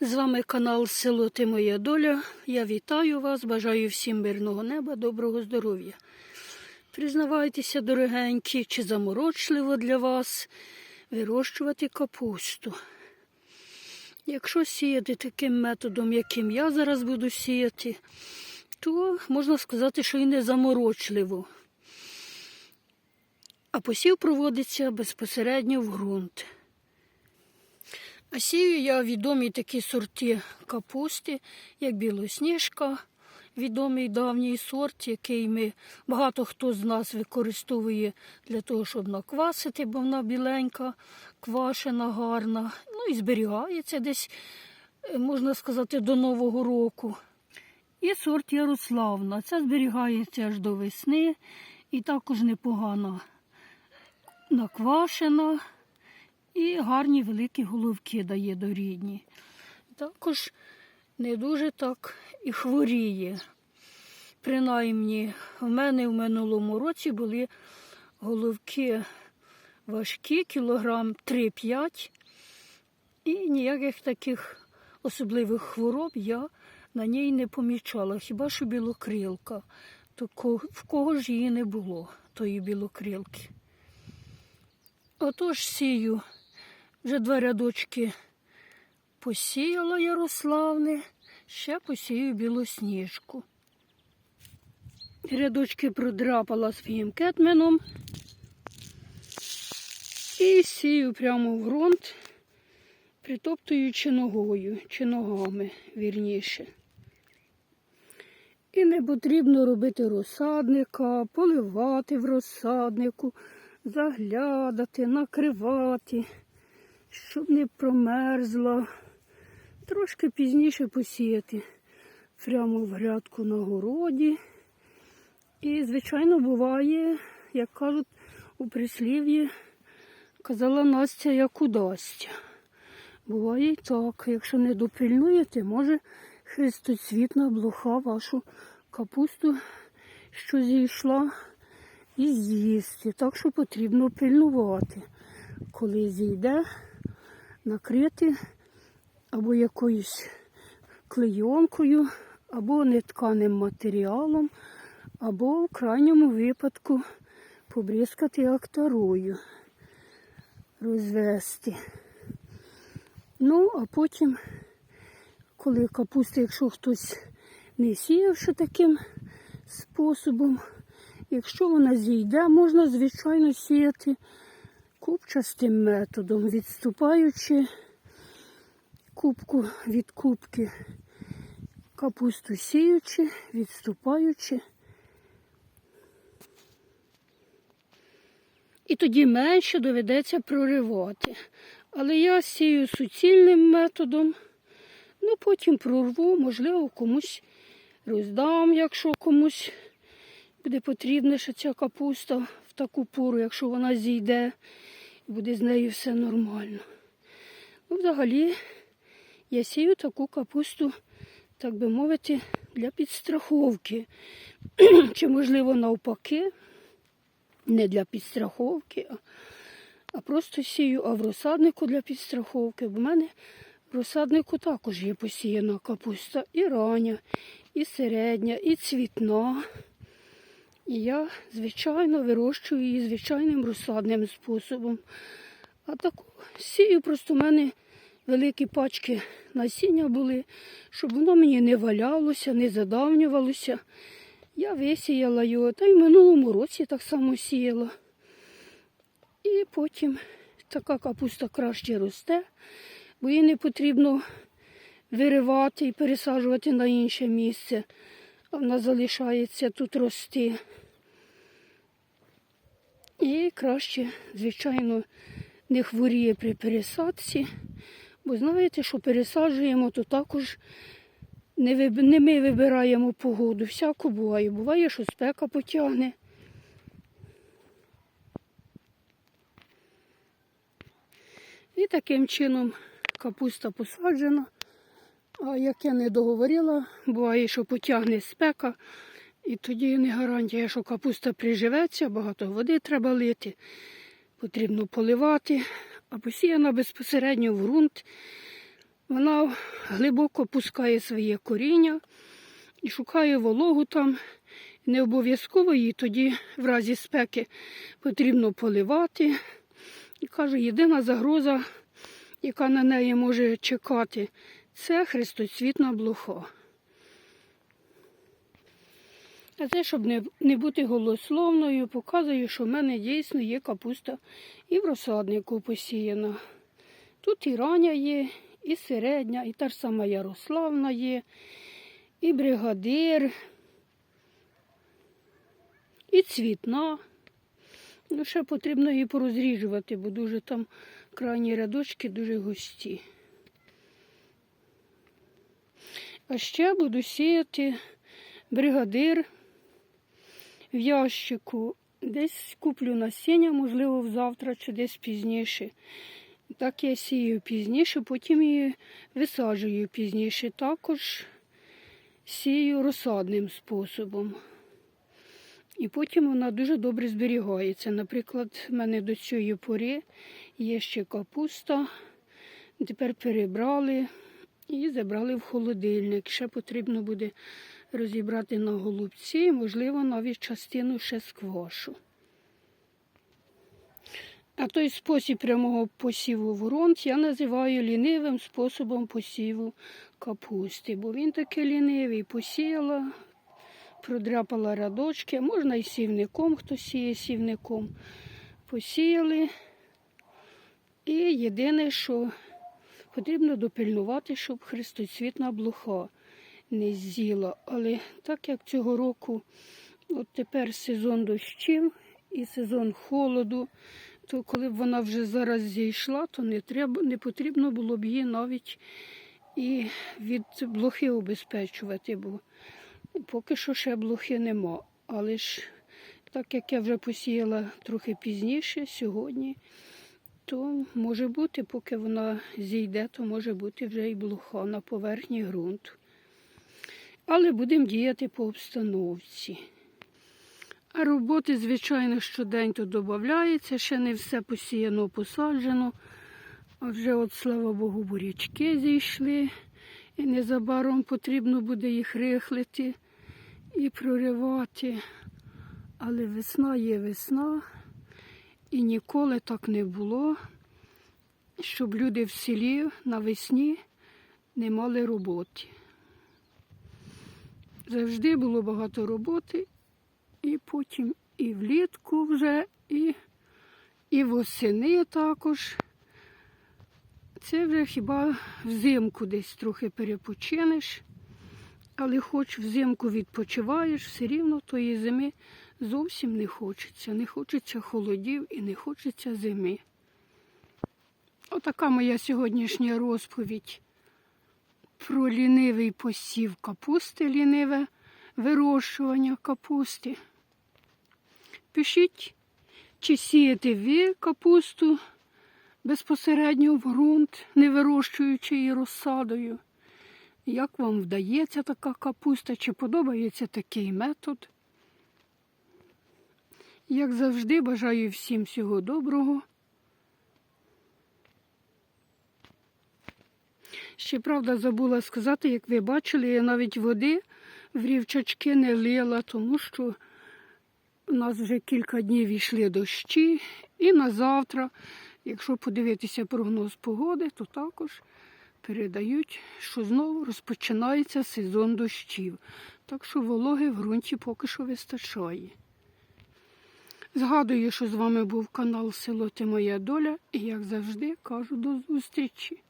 З вами канал Село Ти Моя Доля. Я вітаю вас, бажаю всім мирного неба, доброго здоров'я. Признавайтеся, дорогенькі, чи заморочливо для вас вирощувати капусту. Якщо сіяти таким методом, яким я зараз буду сіяти, то можна сказати, що і не заморочливо. А посів проводиться безпосередньо в ґрунт. А сію я відомі такі сорти капусти, як білосніжка, відомий давній сорт, який ми багато хто з нас використовує для того, щоб наквасити, бо вона біленька, квашена, гарна. Ну і зберігається десь, е, можна сказати, до Нового року. І сорт Ярославна. Це зберігається аж до весни і також непогано наквашена і гарні великі головки дає до рідні. Також не дуже так і хворіє. Принаймні, в мене в минулому році були головки важкі, кілограм 3-5, і ніяких таких особливих хвороб я на ній не помічала, хіба що білокрилка. То в кого ж її не було, тої білокрилки. Отож сію вже два рядочки посіяла Ярославне, ще посію білосніжку. Рядочки продрапала своїм кетменом і сію прямо в ґрунт, притоптуючи ногою чи ногами вірніше. І не потрібно робити розсадника, поливати в розсаднику, заглядати, накривати щоб не промерзла. Трошки пізніше посіяти прямо в грядку на городі. І, звичайно, буває, як кажуть у прислів'ї, казала Настя, як удасться. Буває і так, якщо не допильнуєте, може хрестоцвітна блоха вашу капусту, що зійшла, і з'їсти. Так що потрібно пильнувати, коли зійде накрити або якоюсь клейонкою, або нетканим матеріалом, або в крайньому випадку побризкати актарою, розвести. Ну, а потім, коли капуста, якщо хтось не сіяв ще таким способом, якщо вона зійде, можна, звичайно, сіяти купчастим методом, відступаючи кубку від кубки, капусту сіючи, відступаючи. І тоді менше доведеться проривати. Але я сію суцільним методом, ну потім прорву, можливо, комусь роздам, якщо комусь буде потрібна ще ця капуста в таку пору, якщо вона зійде, буде з нею все нормально. Ну, взагалі, я сію таку капусту, так би мовити, для підстраховки. Чи, можливо, навпаки, не для підстраховки, а, просто сію, а в розсаднику для підстраховки. Бо в мене в розсаднику також є посіяна капуста і рання, і середня, і цвітна. І я, звичайно, вирощую її звичайним розсадним способом. А так сію просто в мене великі пачки насіння були, щоб воно мені не валялося, не задавнювалося. Я висіяла його, та й в минулому році так само сіяла. І потім така капуста краще росте, бо її не потрібно виривати і пересаджувати на інше місце, вона залишається тут рости. І краще, звичайно, не хворіє при пересадці, бо знаєте, що пересаджуємо, то також не, виб... не ми вибираємо погоду. Всяко буває. Буває, що спека потягне. І таким чином капуста посаджена. А як я не договорила, буває, що потягне спека, і тоді не гарантія, що капуста приживеться, багато води треба лити, потрібно поливати, а посіяна безпосередньо в ґрунт Вона глибоко пускає своє коріння і шукає вологу там. Не обов'язково її тоді, в разі спеки, потрібно поливати. І каже, єдина загроза, яка на неї може чекати, це хрестоцвітна блоха. А це, щоб не, не бути голословною, показую, що в мене дійсно є капуста і в розсаднику посіяна. Тут і рання є, і середня, і та ж сама Ярославна є, і бригадир, і цвітна. Ну, ще потрібно її порозріжувати, бо дуже там крайні рядочки дуже густі. А ще буду сіяти бригадир в ящику. Десь куплю насіння, можливо, завтра чи десь пізніше. Так я сію пізніше, потім її висаджую пізніше. Також сію розсадним способом. І потім вона дуже добре зберігається. Наприклад, в мене до цієї пори є ще капуста. Тепер перебрали і забрали в холодильник. Ще потрібно буде розібрати на голубці, можливо, навіть частину ще сквашу. А той спосіб прямого посіву в ґрунт я називаю лінивим способом посіву капусти, бо він такий лінивий. Посіяла, продряпала рядочки, можна і сівником, хто сіє сівником. Посіяли. І єдине, що потрібно допильнувати, щоб хрестоцвітна блоха не з'їла. Але так як цього року, от тепер сезон дощів і сезон холоду, то коли б вона вже зараз зійшла, то не треба, не потрібно було б її навіть і від блохи обезпечувати, бо поки що ще блохи нема. Але ж так як я вже посіяла трохи пізніше сьогодні, то може бути, поки вона зійде, то може бути вже і блоха на поверхні ґрунту. Але будемо діяти по обстановці. А роботи, звичайно, щодень то додається, ще не все посіяно, посаджено. А вже, от, слава Богу, бурячки зійшли. І незабаром потрібно буде їх рихлити і проривати. Але весна є весна, і ніколи так не було, щоб люди в селі навесні не мали роботи. Завжди було багато роботи, і потім і влітку вже, і, і восени також. Це вже хіба взимку десь трохи перепочинеш, але хоч взимку відпочиваєш, все рівно тої зими зовсім не хочеться. Не хочеться холодів і не хочеться зими. Отака моя сьогоднішня розповідь про лінивий посів капусти, ліниве вирощування капусти. Пишіть, чи сієте ви капусту безпосередньо в ґрунт, не вирощуючи її розсадою. Як вам вдається така капуста, чи подобається такий метод? Як завжди, бажаю всім всього доброго. Ще правда забула сказати, як ви бачили, я навіть води в рівчачки не лила, тому що у нас вже кілька днів йшли дощі, і на завтра, якщо подивитися прогноз погоди, то також передають, що знову розпочинається сезон дощів. Так що вологи в ґрунті поки що вистачає. Згадую, що з вами був канал Село Ти Моя Доля, і як завжди кажу до зустрічі.